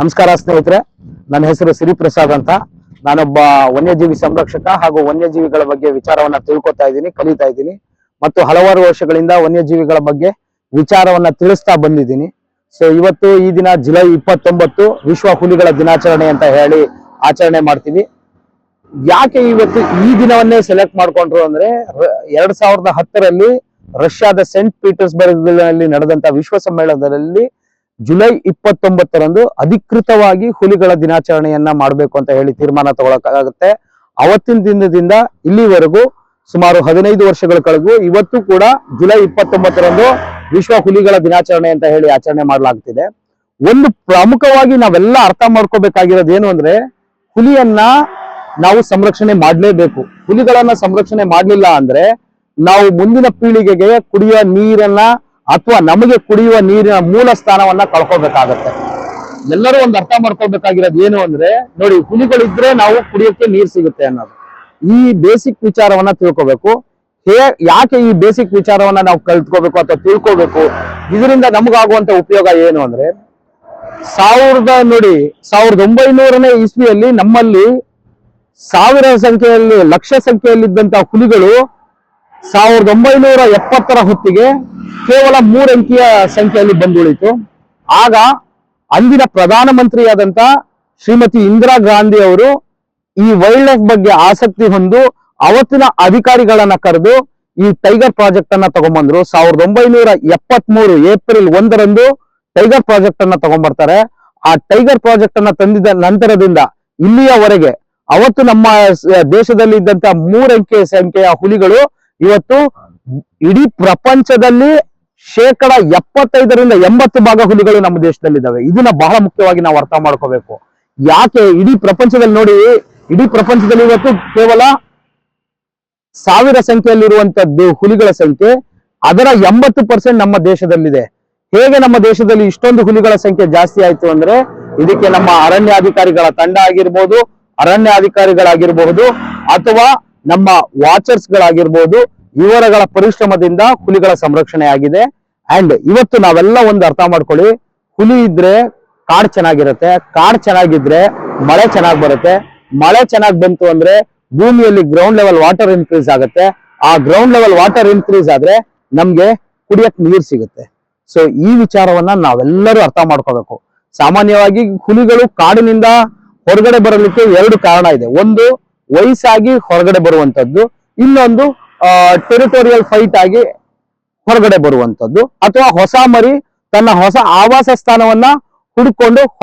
ನಮಸ್ಕಾರ ಸ್ನೇಹಿತರೆ, ನನ್ನ ಹೆಸರು ಸಿರಿಪ್ರಸಾದ್ ಅಂತ. ನಾನೊಬ್ಬ ವನ್ಯಜೀವಿ ಸಂರಕ್ಷಕ ಹಾಗೂ ವನ್ಯಜೀವಿಗಳ ಬಗ್ಗೆ ವಿಚಾರವನ್ನ ತಿಳ್ಕೊತಾ ಇದ್ದೀನಿ, ಕಲಿತಾ ಇದ್ದೀನಿ. ಮತ್ತು ಹಲವಾರು ವರ್ಷಗಳಿಂದ ವನ್ಯಜೀವಿಗಳ ಬಗ್ಗೆ ವಿಚಾರವನ್ನ ತಿಳಿಸ್ತಾ ಬಂದಿದ್ದೀನಿ. ಸೊ ಇವತ್ತು ಈ ದಿನ ಜುಲೈ ಇಪ್ಪತ್ತೊಂಬತ್ತು, ವಿಶ್ವ ಹುಲಿಗಳ ದಿನಾಚರಣೆ ಅಂತ ಹೇಳಿ ಆಚರಣೆ ಮಾಡ್ತೀವಿ. ಯಾಕೆ ಇವತ್ತು ಈ ದಿನವನ್ನೇ ಸೆಲೆಕ್ಟ್ ಮಾಡ್ಕೊಂಡ್ರು ಅಂದ್ರೆ ಎರಡ್ ಸಾವಿರದ ಹತ್ತರಲ್ಲಿ ರಷ್ಯಾದ ಸೆಂಟ್ ಪೀಟರ್ಸ್ಬರ್ಗ್ನಲ್ಲಿ ನಡೆದಂತ ವಿಶ್ವ ಸಮ್ಮೇಳನದಲ್ಲಿ ಜುಲೈ ಇಪ್ಪತ್ತೊಂಬತ್ತರಂದು ಅಧಿಕೃತವಾಗಿ ಹುಲಿಗಳ ದಿನಾಚರಣೆಯನ್ನ ಮಾಡಬೇಕು ಅಂತ ಹೇಳಿ ತೀರ್ಮಾನ ತಗೊಳಕಾಗುತ್ತೆ. ಅವತ್ತಿನ ದಿನದಿಂದ ಇಲ್ಲಿವರೆಗೂ ಸುಮಾರು ಹದಿನೈದು ವರ್ಷಗಳ ಕಳೆದು ಇವತ್ತು ಕೂಡ ಜುಲೈ ಇಪ್ಪತ್ತೊಂಬತ್ತರಂದು ವಿಶ್ವ ಹುಲಿಗಳ ದಿನಾಚರಣೆ ಅಂತ ಹೇಳಿ ಆಚರಣೆ ಮಾಡಲಾಗ್ತಿದೆ. ಒಂದು ಪ್ರಮುಖವಾಗಿ ನಾವೆಲ್ಲ ಅರ್ಥ ಮಾಡ್ಕೋಬೇಕಾಗಿರೋದು ಏನು ಅಂದ್ರೆ ಹುಲಿಯನ್ನ ನಾವು ಸಂರಕ್ಷಣೆ ಮಾಡಲೇಬೇಕು. ಹುಲಿಗಳನ್ನ ಸಂರಕ್ಷಣೆ ಮಾಡಲಿಲ್ಲ ಅಂದ್ರೆ ನಾವು ಮುಂದಿನ ಪೀಳಿಗೆಗೆ ಕುಡಿಯುವ ನೀರನ್ನ ಅಥವಾ ನಮಗೆ ಕುಡಿಯುವ ನೀರಿನ ಮೂಲ ಸ್ಥಾನವನ್ನ ಕಳ್ಕೊಬೇಕಾಗತ್ತೆ. ಎಲ್ಲರೂ ಒಂದು ಅರ್ಥ ಮಾಡ್ಕೊಳ್ಬೇಕಾಗಿರೋದು ಏನು ಅಂದ್ರೆ, ನೋಡಿ, ಹುಲಿಗಳಿದ್ರೆ ನಾವು ಕುಡಿಯೋಕೆ ನೀರ್ ಸಿಗುತ್ತೆ ಅನ್ನೋದು. ಈ ಬೇಸಿಕ್ ವಿಚಾರವನ್ನ ತಿಳ್ಕೊಬೇಕು. ಹೇ, ಯಾಕೆ ಈ ಬೇಸಿಕ್ ವಿಚಾರವನ್ನ ನಾವು ಕಲ್ತ್ಕೋಬೇಕು ಅಥವಾ ತಿಳ್ಕೊಬೇಕು? ಇದರಿಂದ ನಮಗಾಗುವಂತ ಉಪಯೋಗ ಏನು ಅಂದ್ರೆ, ಸಾವಿರದ, ನೋಡಿ, ಸಾವಿರದ ಒಂಬೈನೂರನೇ ಇಸ್ವಿಯಲ್ಲಿ ನಮ್ಮಲ್ಲಿ ಸಾವಿರ ಸಂಖ್ಯೆಯಲ್ಲಿ ಲಕ್ಷ ಸಂಖ್ಯೆಯಲ್ಲಿದ್ದಂತ ಹುಲಿಗಳು ಸಾವಿರದ ಒಂಬೈನೂರ ಎಪ್ಪತ್ತರ ಹೊತ್ತಿಗೆ ಕೇವಲ ಮೂರು ಅಂಕಿಯ ಸಂಖ್ಯೆಯಲ್ಲಿ ಬಂದುಳಿತು ಆಗ ಅಂದಿನ ಪ್ರಧಾನಮಂತ್ರಿಯಾದಂತ ಶ್ರೀಮತಿ ಇಂದಿರಾ ಗಾಂಧಿ ಅವರು ಈ ವೈಲ್ಡ್ ಲೈಫ್ ಬಗ್ಗೆ ಆಸಕ್ತಿ ಹೊಂದು ಅವತ್ತಿನ ಅಧಿಕಾರಿಗಳನ್ನ ಕರೆದು ಈ ಟೈಗರ್ ಪ್ರಾಜೆಕ್ಟ್ ಅನ್ನ ತಗೊಂಡ್ಬಂದ್ರು ಸಾವಿರದ ಒಂಬೈನೂರ ಎಪ್ಪತ್ತ್ ಮೂರು ಏಪ್ರಿಲ್ ಒಂದರಂದು ಟೈಗರ್ ಪ್ರಾಜೆಕ್ಟ್ ಅನ್ನ ತಗೊಂಡ್ಬರ್ತಾರೆ ಆ ಟೈಗರ್ ಪ್ರಾಜೆಕ್ಟ್ ಅನ್ನ ತಂದಿದ ನಂತರದಿಂದ ಇಲ್ಲಿಯವರೆಗೆ ಅವತ್ತು ನಮ್ಮ ದೇಶದಲ್ಲಿ ಇದ್ದಂತ ಮೂರಂಕೆ ಸಂಖ್ಯೆಯ ಹುಲಿಗಳು ಇವತ್ತು ಇಡೀ ಪ್ರಪಂಚದಲ್ಲಿ ಶೇಕಡ ಎಪ್ಪತ್ತೈದರಿಂದ ಎಂಬತ್ತು ಭಾಗ ಹುಲಿಗಳು ನಮ್ಮ ದೇಶದಲ್ಲಿದ್ದಾವೆ. ಇದನ್ನ ಬಹಳ ಮುಖ್ಯವಾಗಿ ನಾವು ಅರ್ಥ ಮಾಡ್ಕೋಬೇಕು. ಯಾಕೆ ಇಡೀ ಪ್ರಪಂಚದಲ್ಲಿ ನೋಡಿ, ಇಡೀ ಪ್ರಪಂಚದಲ್ಲಿ ಇವತ್ತು ಕೇವಲ ಸಾವಿರ ಸಂಖ್ಯೆಯಲ್ಲಿರುವಂತದ್ದು ಹುಲಿಗಳ ಸಂಖ್ಯೆ, ಅದರ ಎಂಬತ್ತು ಪರ್ಸೆಂಟ್ ನಮ್ಮ ದೇಶದಲ್ಲಿದೆ. ಹೇಗೆ ನಮ್ಮ ದೇಶದಲ್ಲಿ ಇಷ್ಟೊಂದು ಹುಲಿಗಳ ಸಂಖ್ಯೆ ಜಾಸ್ತಿ ಆಯ್ತು ಅಂದ್ರೆ, ಇದಕ್ಕೆ ನಮ್ಮ ಅರಣ್ಯಾಧಿಕಾರಿಗಳ ತಂಡ ಆಗಿರ್ಬೋದು, ಅರಣ್ಯಾಧಿಕಾರಿಗಳಾಗಿರಬಹುದು, ಅಥವಾ ನಮ್ಮ ವಾಚರ್ಸ್ ಗಳಾಗಿರ್ಬೋದು ಇವರಗಳ ಪರಿಶ್ರಮದಿಂದ ಹುಲಿಗಳ ಸಂರಕ್ಷಣೆ ಆಗಿದೆ ಅಂಡ್ ಇವತ್ತು ನಾವೆಲ್ಲ ಒಂದು ಅರ್ಥ ಮಾಡ್ಕೊಳ್ಳಿ, ಹುಲಿ ಇದ್ರೆ ಕಾಡ್ ಚೆನ್ನಾಗಿರುತ್ತೆ, ಕಾಡ್ ಚೆನ್ನಾಗಿದ್ರೆ ಮಳೆ ಚೆನ್ನಾಗಿ ಬರುತ್ತೆ. ಮಳೆ ಚೆನ್ನಾಗಿ ಬಂತು ಅಂದ್ರೆ ಭೂಮಿಯಲ್ಲಿ ಗ್ರೌಂಡ್ ಲೆವೆಲ್ ವಾಟರ್ ಇನ್ಕ್ರೀಸ್ ಆಗುತ್ತೆ. ಆ ಗ್ರೌಂಡ್ ಲೆವೆಲ್ ವಾಟರ್ ಇನ್ಕ್ರೀಸ್ ಆದ್ರೆ ನಮ್ಗೆ ಕುಡಿಯಕ್ ನೀರ್ ಸಿಗುತ್ತೆ. ಸೊ ಈ ವಿಚಾರವನ್ನ ನಾವೆಲ್ಲರೂ ಅರ್ಥ ಮಾಡ್ಕೋಬೇಕು. ಸಾಮಾನ್ಯವಾಗಿ ಹುಲಿಗಳು ಕಾಡಿನಿಂದ ಹೊರಗಡೆ ಬರಲಿಕ್ಕೆ ಎರಡು ಕಾರಣ ಇದೆ. ಒಂದು ವಯಸ್ಸಾಗಿ ಹೊರಗಡೆ ಬರುವಂತದ್ದು, ಇನ್ನೊಂದು ಟೆರಿಟೋರಿಯಲ್ ಫೈಟ್ ಆಗಿ ಹೊರಗಡೆ ಬರುವಂತದ್ದು, ಅಥವಾ ಹೊಸ ಮರಿ ತನ್ನ ಹೊಸ ಆವಾಸ ಸ್ಥಾನವನ್ನ ಹುಡುಕೊಂಡು ಹೊರಗಡೆ